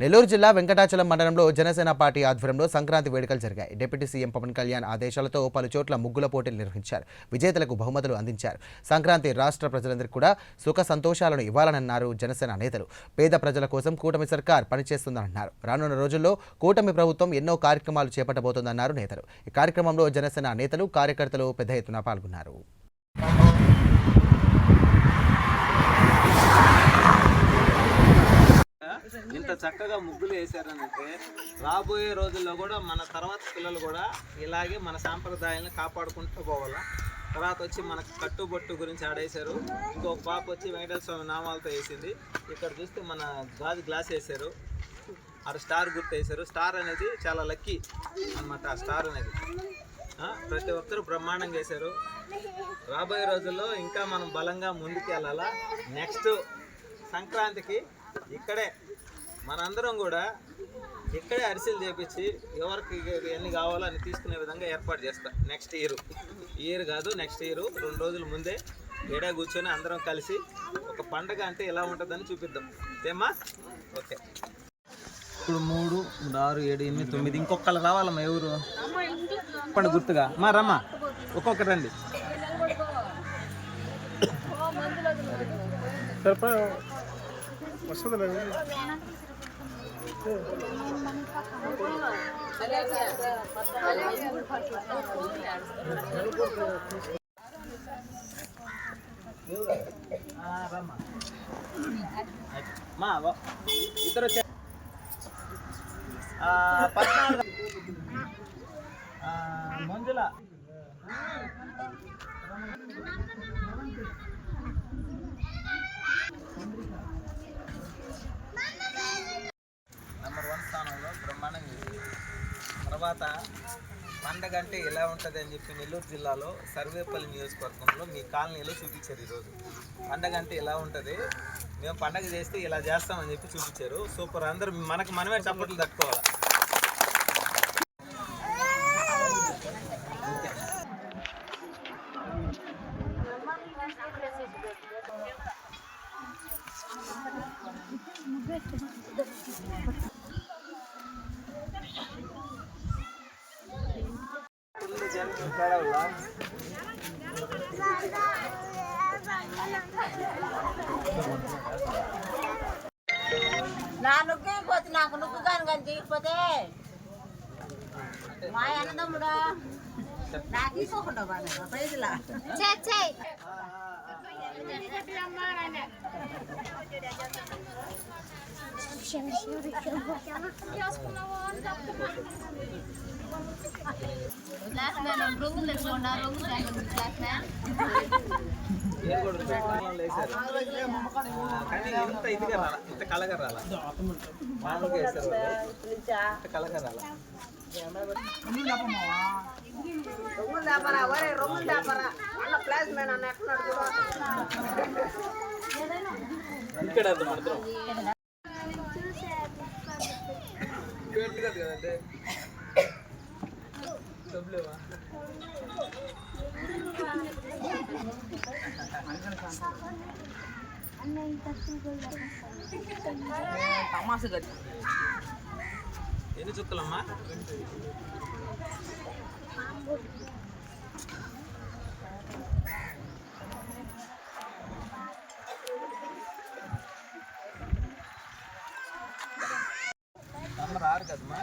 నెల్లూరు జిల్లా వెంకటాచలం మండలంలో జనసేన పార్టీ ఆధ్వర్యంలో సంక్రాంతి వేడుకలు జరిగాయి. డిప్యూటీ సీఎం పవన్ కళ్యాణ్ ఆదేశాలతో పలు చోట్ల ముగ్గుల పోటీలు నిర్వహించారు. విజేతలకు బహుమతులు అందించారు. సంక్రాంతి రాష్ట్ర ప్రజలందరికీ కూడా సుఖ సంతోషాలను ఇవ్వాలనన్నారు జనసేన నేతలు. పేద ప్రజల కోసం కూటమి సర్కార్ పనిచేస్తుందన్నారు. రానున్న రోజుల్లో కూటమి ప్రభుత్వం ఎన్నో కార్యక్రమాలు చేపట్టబోతోందన్నారు నేతలు. ఈ కార్యక్రమంలో జనసేన నేతలు కార్యకర్తలు పెద్ద ఎత్తున పాల్గొన్నారు. ఇంత చక్కగా ముగ్గులు వేశారనంటే రాబోయే రోజుల్లో కూడా మన తర్వాత పిల్లలు కూడా ఇలాగే మన సాంప్రదాయాలను కాపాడుకుంటూ పోవాలా? తర్వాత వచ్చి మనకు కట్టుబొట్టు గురించి ఆడేశారు. ఇంకొక పాప వచ్చి వెంకటేశ్వర స్వామి నామాలతో వేసింది. ఇక్కడ చూస్తే మన గాజు గ్లాస్ వేశారు. అక్కడ స్టార్ గుర్తు వేశారు. స్టార్ అనేది చాలా లక్కీ అన్నమాట ఆ స్టార్ అనేది. ప్రతి ఒక్కరు బ్రహ్మాండంగా వేశారు. రాబోయే రోజుల్లో ఇంకా మనం బలంగా ముందుకు వెళ్ళాలా నెక్స్ట్ సంక్రాంతికి ఇక్కడే మనందరం కూడా ఇక్కడే అరిసెలు చేపించి ఎవరికి ఎన్ని కావాలో అని తీసుకునే విధంగా ఏర్పాటు చేస్తా. నెక్స్ట్ ఇయర్ ఇయర్ కాదు నెక్స్ట్ ఇయర్ రెండు రోజుల ముందే ఏడా కూర్చొని అందరం కలిసి ఒక పండగ అంటే ఎలా ఉంటుందని చూపిద్దాం. ఏమా ఓకే. ఇప్పుడు మూడు మూడు ఆరు ఏడు ఎనిమిది తొమ్మిది ఇంకొకళ్ళు రావాలమ్మా ఎవరు? చెప్పండి గుర్తుగా. మా రమ్మా ఒక్కొక్కటి రండి. ఆ, రమ్మా మా ఇద్దరు వచ్చే. పద్నాలుగు. మంజుల నెంబర్ వన్ స్థానంలో బ్రహ్మాండంగా చేసింది తర్వాత పండగ అంటే ఎలా ఉంటుంది అని చెప్పి నెల్లూరు జిల్లాలో సర్వేపల్లి నియోజకవర్గంలో మీ కాలనీలో చూపించారు ఈరోజు. పండగ అంటే ఎలా ఉంటుంది? మేము పండగ చేస్తే ఇలా చేస్తామని చెప్పి చూపించారు. సూపర్. అందరూ మనకు మనమే చప్పట్లు తట్టుకోవాలి? నా నొక్కి పోతే నాకు నొక్కు కాను కానీ తీయకపోతే మా అన్నదమ్ముడా నాకు తీసుకోకుండా ప్రైజ్లా పేరు కూడా పెట్టాలని వేశారు. ఆ, కానీ ఇంత ఇదిగా రాలా ఇంత కలగా రాలా మామూలుగా వేశారు వాళ్ళు. ఇంత కలగా రాలా రొమ్ములు దాపరా ఒరే రొమ్ములు దాపరా అన్న ప్లాస్ మ్యాన్ అన్నట్టున్నాడు కూడా ఇక్కడ అది మాత్రం గట్టిగా కదండి ఎన్ని చుక్కలమ్మా నంబర్ కదమ్మా?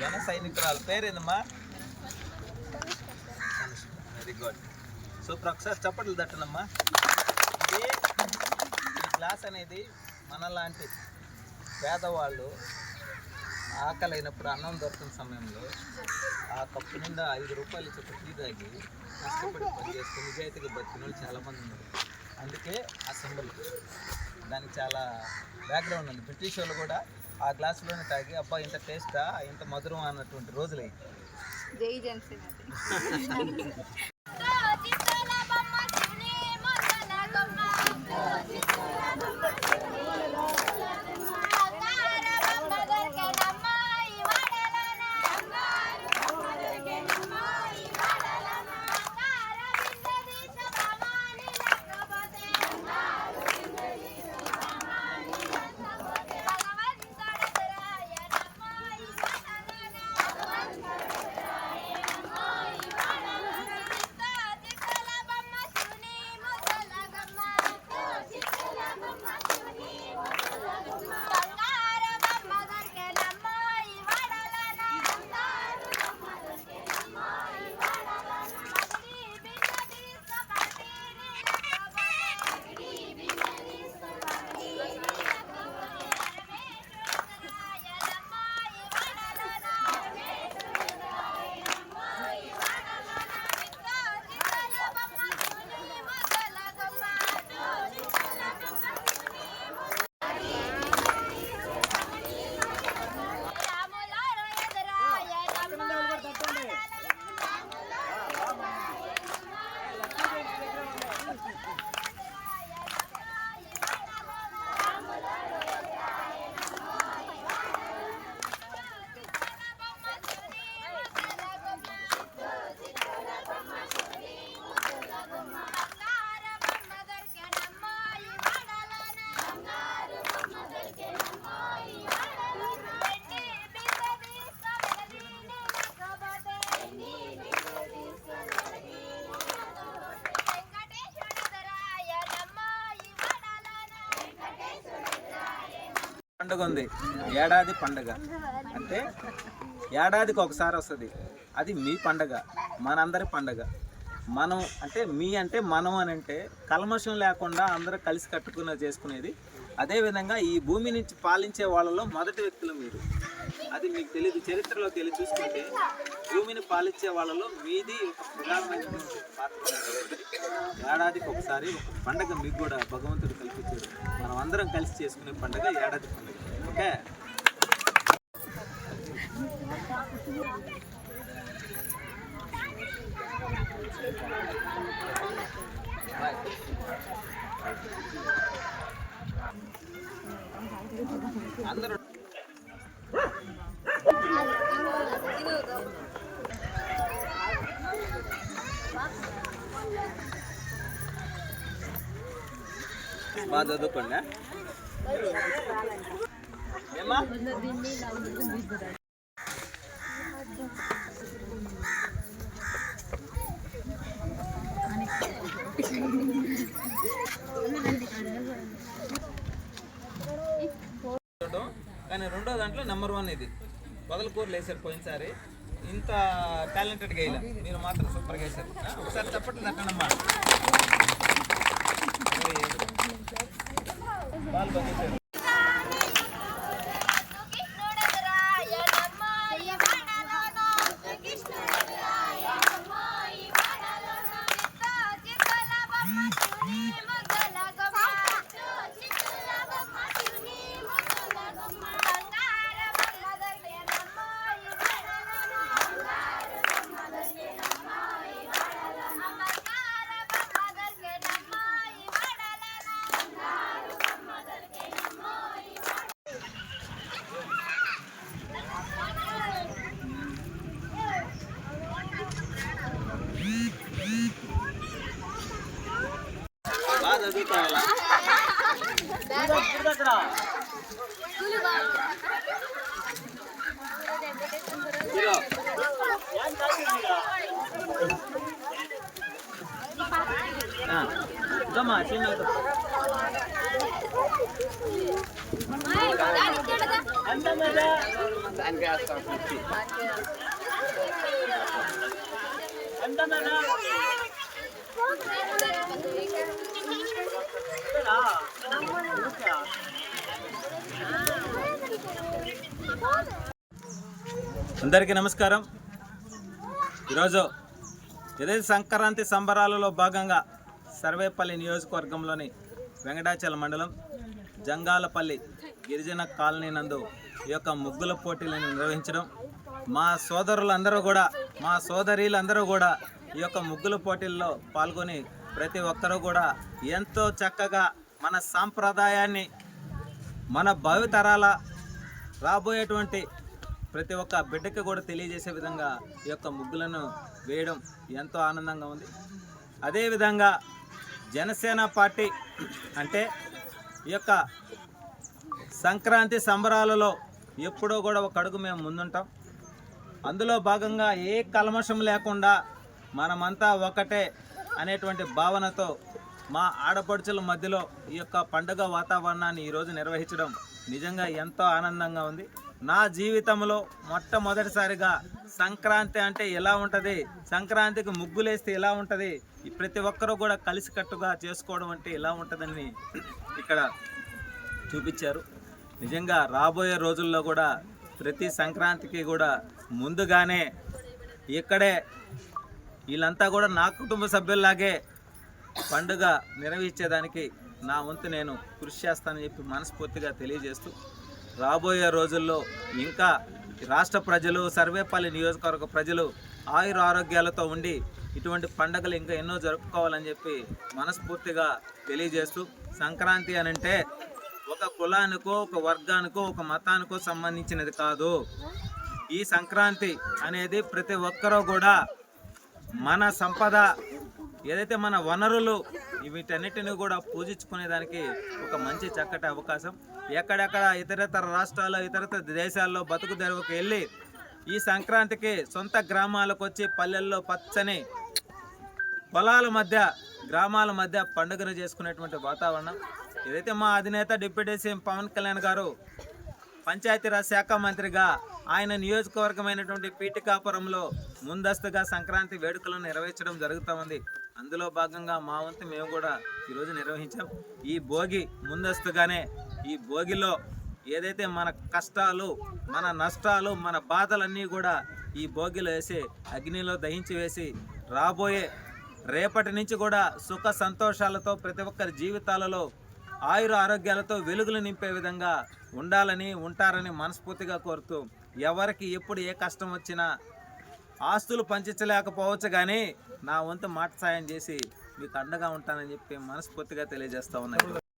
జన సైనికురాలు. పేరేందమ్మా? Very good super. ఒకసారి చప్పట్లు తట్టనమ్మా. ఇది ఈ గ్లాస్ అనేది మనలాంటి పేదవాళ్ళు ఆకలి అయినప్పుడు అన్నం దొరుకుతున్న సమయంలో ఆ కప్పు నిండా ఐదు రూపాయలు ఇచ్చి టీ తాగి కష్టపడి పని చేసుకుని నిజాయితీగా బతికిన వాళ్ళు చాలామంది ఉన్నారు. అందుకే ఆ సింబల్ దానికి చాలా బ్యాక్గ్రౌండ్ ఉంది. బ్రిటిష్ వాళ్ళు కూడా ఆ గ్లాసులోనే తాగి అబ్బా ఇంత టేస్టా? ఇంత మధురం అన్నటువంటి రోజులు. అయ్యి బంగారు పండుగ ఉంది. ఏడాది పండుగ. అంటే ఏడాదికి ఒకసారి వస్తుంది. అది మీ పండగ మనందరి పండగ. మనం అంటే మీ అంటే మనం అని అంటే కల్మషం లేకుండా అందరూ కలిసి కట్టుకున్న చేసుకునేది. అదేవిధంగా ఈ భూమి నుంచి పాలించే వాళ్ళలో మొదటి వ్యక్తులు మీరు. అది మీకు తెలియదు చరిత్రలో తెలియ చూసుకుంటే భూమిని పాలించే వాళ్ళలో మీది ఒక ప్రధానమైనటువంటి పాత్ర ఏడాదికి ఒకసారి ఒక పండగ మీకు కూడా భగవంతుడు కల్పించాడు. మనం అందరం కలిసి చేసుకునే పండగ ఏడాది పండగ. ఓకే? అందరూ బాగా చదువుకోండి కానీ రెండో దాంట్లో నెంబర్ వన్ ఇది. వదలకూరలు వేసారు పోయినసారి. ఇంత టాలెంటెడ్గా వేయలే మీరు మాత్రం సూపర్గా వేసారు ఒకసారి చెప్పండి తట్టనమ్మా బాల్ బంధించారు అందరికీ నమస్కారం. ఈరోజు ఏదైతే సంక్రాంతి సంబరాలలో భాగంగా సర్వేపల్లి నియోజకవర్గంలోని వెంకటాచల మండలం జంగాలపల్లి గిరిజన కాలనీ నందు ఈ యొక్క ముగ్గుల పోటీలను నిర్వహించడం. మా సోదరులందరూ కూడా మా సోదరీలందరూ కూడా ఈ యొక్క ముగ్గుల పోటీల్లో పాల్గొని ప్రతి ఒక్కరూ కూడా ఎంతో చక్కగా మన సాంప్రదాయాన్ని మన భావితరాల రాబోయేటువంటి ప్రతి ఒక్క బిడ్డకి కూడా తెలియజేసే విధంగా ఈ యొక్క ముగ్గులను వేయడం ఎంతో ఆనందంగా ఉంది. అదేవిధంగా జనసేన పార్టీ అంటే ఈ యొక్క సంక్రాంతి సంబరాలలో ఎప్పుడో కూడా ఒక అడుగు మేము ముందుంటాం. అందులో భాగంగా ఏ కల్మషం లేకుండా మనమంతా ఒకటే అనేటువంటి భావనతో మా ఆడపడుచుల మధ్యలో ఈ యొక్క పండుగ వాతావరణాన్ని ఈరోజు నిర్వహించడం నిజంగా ఎంతో ఆనందంగా ఉంది. నా జీవితంలో మొట్టమొదటిసారిగా సంక్రాంతి అంటే ఎలా ఉంటుంది? సంక్రాంతికి ముగ్గులేస్తే ఎలా ఉంటుంది? ప్రతి ఒక్కరూ కూడా కలిసికట్టుగా చేసుకోవడం అంటే ఎలా ఉంటుందని ఇక్కడ చూపించారు. నిజంగా రాబోయే రోజుల్లో కూడా ప్రతి సంక్రాంతికి కూడా ముందుగానే ఇక్కడే వీళ్ళంతా కూడా నా కుటుంబ సభ్యుల్లాగే పండుగ నిర్వహించేదానికి నా వంతు నేను కృషి చేస్తానని చెప్పి మనస్ఫూర్తిగా తెలియజేస్తూ రాబోయే రోజుల్లో ఇంకా రాష్ట్ర ప్రజలు సర్వేపల్లి నియోజకవర్గ ప్రజలు ఆయుర ఆరోగ్యాలతో ఉండి ఇటువంటి పండుగలు ఇంకా ఎన్నో జరుపుకోవాలని చెప్పి మనస్ఫూర్తిగా తెలియజేస్తూ సంక్రాంతి అని అంటే ఒక కులానికో ఒక వర్గానికో ఒక మతానికో సంబంధించినది కాదు. ఈ సంక్రాంతి అనేది ప్రతి ఒక్కరూ కూడా మన సంపద ఏదైతే మన వనరులు వీటన్నిటిని కూడా పూజించుకునేదానికి ఒక మంచి చక్కటి అవకాశం. ఎక్కడెక్కడ ఇతరతర రాష్ట్రాల్లో ఇతరతర దేశాల్లో బతుకు తెరువుకు వెళ్ళి ఈ సంక్రాంతికి సొంత గ్రామాలకు వచ్చి పల్లెల్లో పచ్చని పొలాల మధ్య గ్రామాల మధ్య పండుగను చేసుకునేటువంటి వాతావరణం. ఏదైతే మా అధినేత డిప్యూటీ సీఎం పవన్ కళ్యాణ్ గారు పంచాయతీరాజ్ శాఖ మంత్రిగా ఆయన నియోజకవర్గమైనటువంటి పీటికాపురంలో ముందస్తుగా సంక్రాంతి వేడుకలను నిర్వహించడం జరుగుతూ ఉంది. అందులో భాగంగా మా వంతు మేము కూడా ఈరోజు నిర్వహించాం. ఈ భోగి ముందస్తుగానే ఈ భోగిలో ఏదైతే మన కష్టాలు మన నష్టాలు మన బాధలన్నీ కూడా ఈ భోగిలో వేసి అగ్నిలో దహించి వేసి రాబోయే రేపటి నుంచి కూడా సుఖ సంతోషాలతో ప్రతి ఒక్కరి జీవితాలలో ఆయుర ఆరోగ్యాలతో వెలుగులు నింపే విధంగా ఉండాలని ఉంటారని మనస్ఫూర్తిగా కోరుతూ ఎవరికి ఎప్పుడు ఏ కష్టం వచ్చినా ఆస్తులు పంచించలేకపోవచ్చు కానీ నా వంతు మాట సాయం చేసి మీకు అండగా ఉంటానని చెప్పి మనస్ఫూర్తిగా తెలియజేస్తా ఉన్నాను